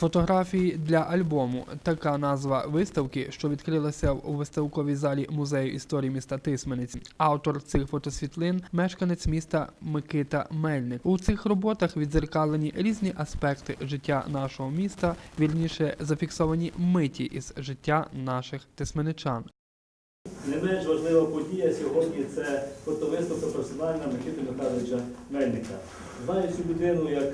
Фотографії для альбому така назва виставки, що відкрилася у виставковій залі музею історії міста Тисменець. Автор цих фотосвітлин мешканець міста Микита Мельник. У цих роботах відзеркалені різні аспекти життя нашого міста, вільніше зафіксовані миті із життя наших тисменичан. Не менш важлива подія сьогодні це фотовиставка персональна Микити Михайловича Мельника. Знаю цю людину як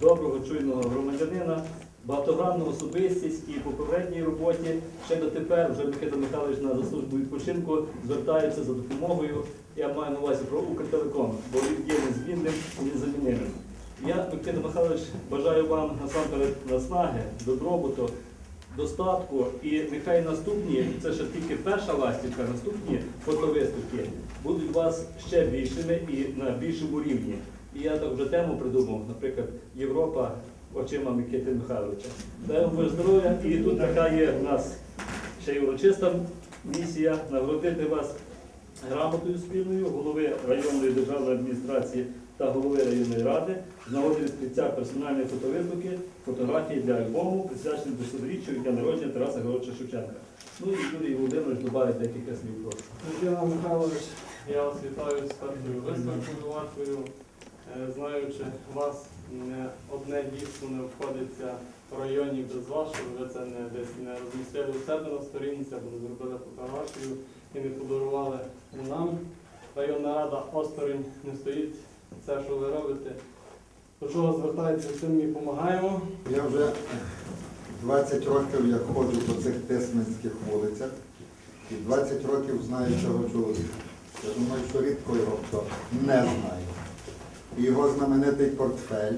доброго, чуйного громадянина, багатогранну особистість і по попередній роботі ще дотепер вже Микита Михайлович на заслужбу відпочинку звертається за допомогою. Я маю на увазі про Укртелеком, бо він є незмінним і незамінимим. Я, Микита Михайлович, бажаю вам насамперед наснаги, добробуту, достатку і нехай наступні, це ще тільки перша ластівка, наступні фотовиставки будуть у вас ще більшими і на більшому рівні. І я так вже тему придумав, наприклад, Європа очима Микити Михайловича. Дай вам Боже здоров'я. І тут така є в нас ще й урочиста місія нагородити вас грамотою спільною голови районної державної адміністрації та голови районної ради з нагоди відкриття персональної фотовиставки фотографії для альбому, присвяченої до судовіччю дня народження Тараса Григоровича Шевченка. Ну і Юрій Володимирович добавить декілька слів прошу. Микола Михайлович, я вас вітаю з першою виставкою вашою. Е, Знаючи вас, одне дійство не обходиться в районі без вас, щоб ви це не десь не розмістили у себе на сторінці, або не зробили фотографію і не подарували нам. Районна рада осторонь не стоїть це, що ви робите. До чого звертається, всім ми допомагаємо. Я вже 20 років як ходжу по цих тисменських вулицях і 20 років знаю цього чоловіка. Я думаю, що рідко його хто не знає. Його знаменитий портфель,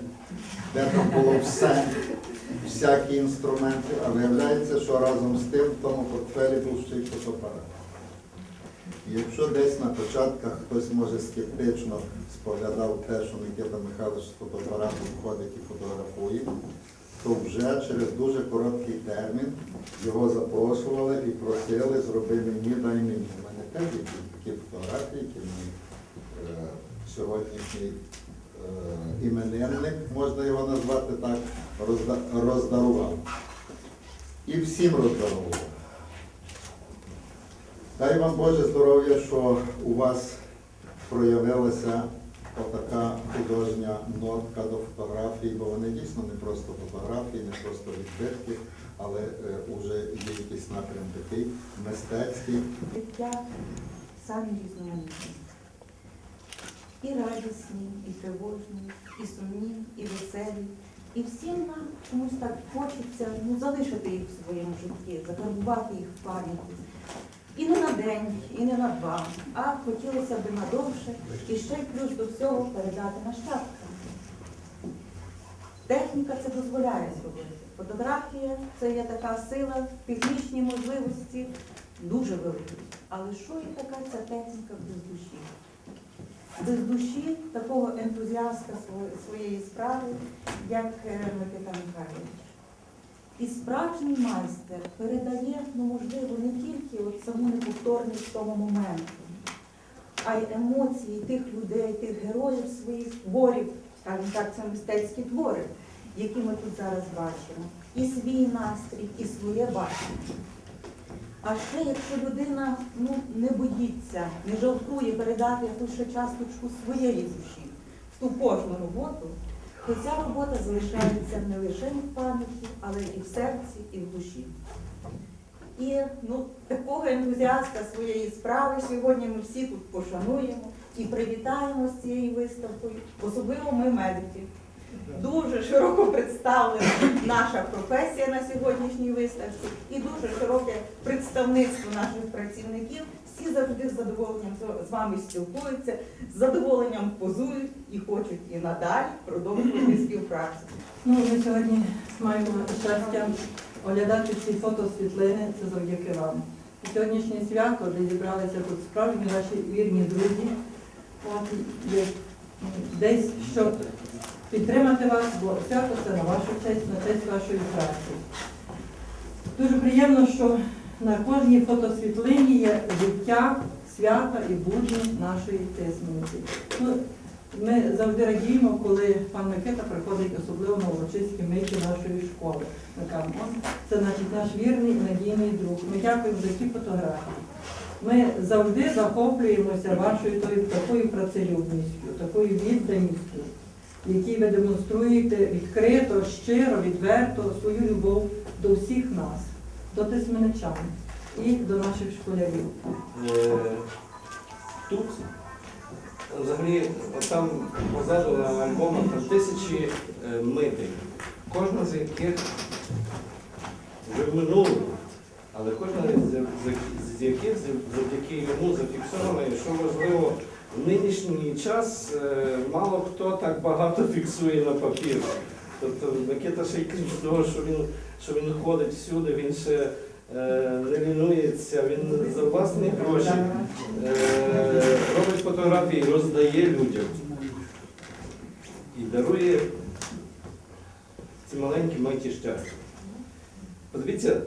де там було все, всякі інструменти, а виявляється, що разом з тим в тому портфелі був ще й фотоапарат. Якщо десь на початках хтось може скептично споглядав те, що Микита Михайлович з фотоапаратом ходить і фотографує, то вже через дуже короткий термін його запрошували і просили, зроби мені, дай мені. У мене теж є такі фотографії, які мені е, сьогоднішній іменинник, можна його назвати так, роздарував. І всім роздарував. Дай вам Боже здоров'я, що у вас проявилася отака художня нотка до фотографій, бо вони дійсно не просто фотографії, не просто відбитки, але е, вже є якийсь напрям такий мистецький. життя самі різноманітні. І радісні, і тривожні, і сумні, і веселі. І всім нам чомусь так хочеться ну, залишити їх в своєму житті, закарбувати їх в пам'яті. І не на день, і не на два, а хотілося б надовше і ще й плюс до всього передати нащадкам. Техніка це дозволяє зробити. Фотографія це є така сила, технічні можливості дуже великі. Але що є така ця техніка без душі? Без душі такого ентузіаста своєї справи, як е, Микита Михайлович. І справжній майстер передає, ну можливо, не тільки от саму неповторність того моменту, а й емоції тих людей, тих героїв своїх творів, скажімо так, це мистецькі твори, які ми тут зараз бачимо. І свій настрій, і своє бачення. А ще якщо людина ну, не боїться, не жалкує передати якусь ще часточку своєї душі в ту кожну роботу, то ця робота залишається не лише в пам'яті, але і в серці, і в душі. І ну, такого ентузіаста своєї справи сьогодні ми всі тут пошануємо і привітаємо з цією виставкою, особливо ми медики. Дуже широко представлена наша професія на сьогоднішній виставці і дуже широке представництво наших працівників. Всі завжди з задоволенням з- вами спілкуються, з задоволенням позують і хочуть і надалі продовжувати співпрацю. Ну, ми сьогодні маємо щастя оглядати ці фотосвітлини, це завдяки вам. Сьогоднішнє свято, де зібралися тут справжні ваші вірні друзі, десь щоб підтримати вас, бо свято це на вашу честь, на честь вашої праці. Дуже приємно, що на кожній фотосвітлині є життя, свята і будні нашої тисмениці. Ну, Ми завжди радіємо, коли пан Микита приходить особливо на урочисті миті нашої школи. Ми кажемо, це значить наш вірний і надійний друг. Ми дякуємо за ті фотографії. Ми завжди захоплюємося вашою такою працелюбністю, такою відданістю, якій ви демонструєте відкрито, щиро, відверто свою любов до всіх нас, до тисменичан і до наших школярів. Е, Тут взагалі там позаду на альбомах там тисячі е, митей, кожна з яких вже в минулому, але кожна з, яких завдяки йому зафіксована, що можливо, нинішній час е, мало хто так багато фіксує на папір. Тобто Микита ще й крім того, що він, що він ходить всюди, він ще е, не лінується, він за власні гроші е, робить фотографії, роздає людям і дарує ці маленькі миті щастя. Подивіться,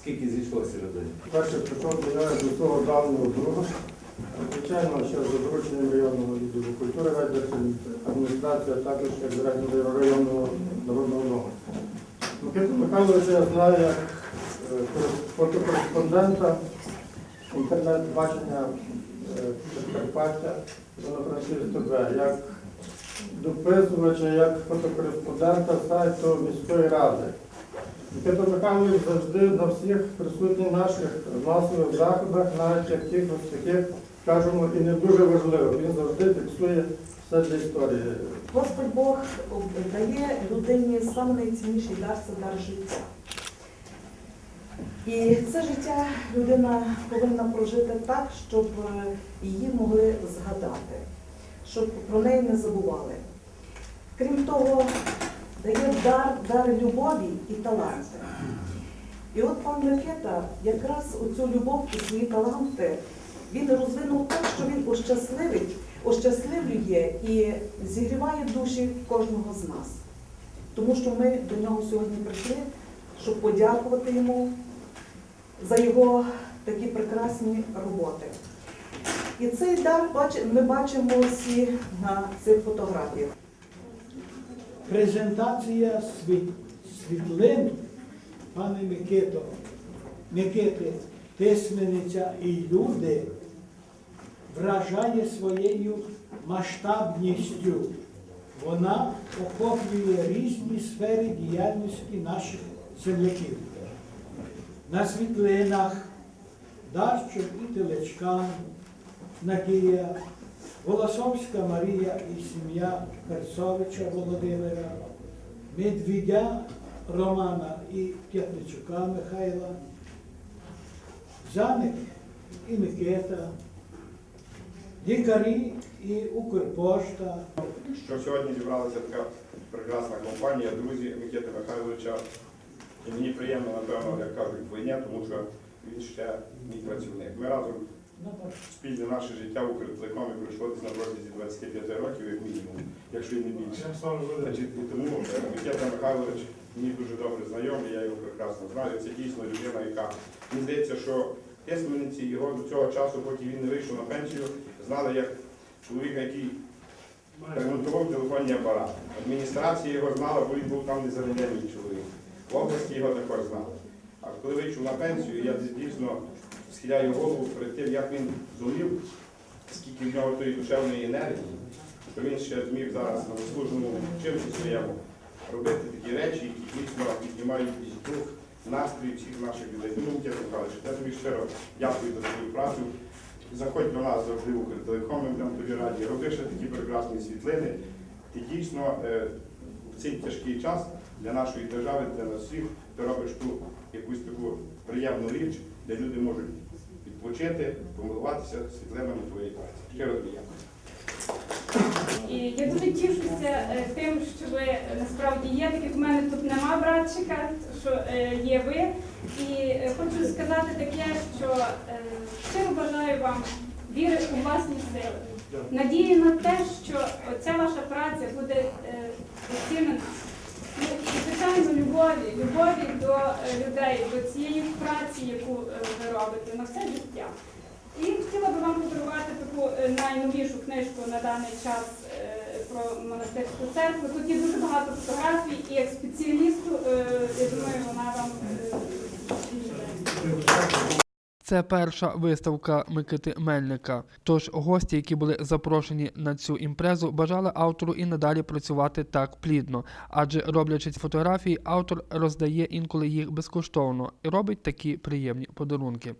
скільки зійшлося людей. Перше прийшов до свого давнього друга. Звичайно, ще за дорученням районного відділу культури адміністрація, а також як директор районного народного дому. Микиту Михайловича я знаю як е, фотокореспондента інтернет-бачення е, Івано-Франківськ ТВ, як дописувача, як фотокореспондента сайту міської ради. Микита Михайлович завжди на всіх присутніх наших масових заходах, навіть якихось таких, скажімо, і не дуже важливих. Він завжди фіксує все для історії. Господь Бог дає людині саме найцінніший дар це дар життя. І це життя людина повинна прожити так, щоб її могли згадати, щоб про неї не забували. Крім того, дає дар, дар любові і таланти. І от пан Микита якраз оцю любов і свої таланти він розвинув так, що він ощасливить, ощасливлює і зігріває душі кожного з нас. Тому що ми до нього сьогодні прийшли, щоб подякувати йому за його такі прекрасні роботи. І цей дар ми бачимо всі на цих фотографіях. презентація світ, світлин пане Микито, Микити, письменниця і люди вражає своєю масштабністю. Вона охоплює різні сфери діяльності наших земляків. На світлинах Дарчук і Телечкан, Надія, Волосовська Марія і сім'я Перцовича Володимира, Медвідя Романа і П'ятничука Михайла, Заник і Микита, лікарі і Укрпошта, що сьогодні зібралася така прекрасна компанія, друзі Микити Михайловича. І мені приємно, напевно, як кажуть, вдвоє, тому що він ще мій працівник. Ми разом спільне наше життя в Укртелекомі пройшло десь на протязі 25 років, як мінімум, якщо й не більше. Значить, і тому е, Микита Михайлович мені дуже добре знайомий, я його прекрасно знаю. Це дійсно людина, яка мені здається, що письменниці його до цього часу, поки він не вийшов на пенсію, знали як чоловіка, який ремонтував телефонні апарати. Адміністрація його знала, бо він був там незамінений чоловік. В області його також знали. А коли вийшов на пенсію, я дійсно схиляю голову перед тим, як він зумів, скільки в нього тої душевної енергії, що він ще зміг зараз на заслуженому вчинку своєму робити такі речі, які дійсно піднімають із дух, настрій всіх наших людей. Михайлович, я тобі щиро дякую за твою працю. Заходь до нас завжди в Укртелеком, ми будемо тобі раді. Роби ще такі прекрасні світлини. Ти дійсно е, в цей тяжкий час для нашої держави, для нас всіх, ти робиш ту якусь таку приємну річ, де люди можуть відпочити, помилуватися світлинами твоєї праці. Щиро тобі дякую. І я дуже тішуся е, тим, що ви е, насправді є. Таких в мене тут нема братчика, що є ви. І е, хочу сказати таке, що е, щиро бажаю вам віри у власні сили. Надії на те, що ця ваша праця буде е, оцінена. Ну, звичайно, любові, любові до людей, до цієї праці, яку ви робите на все життя. І хотіла би вам подарувати таку найновішу книжку на даний час про монастирську церкву. Тут є дуже багато фотографій, і як спеціалісту, я думаю, вона вам Це перша виставка Микити Мельника. Тож гості, які були запрошені на цю імпрезу, бажали автору і надалі працювати так плідно. Адже роблячи фотографії, автор роздає інколи їх безкоштовно і робить такі приємні подарунки.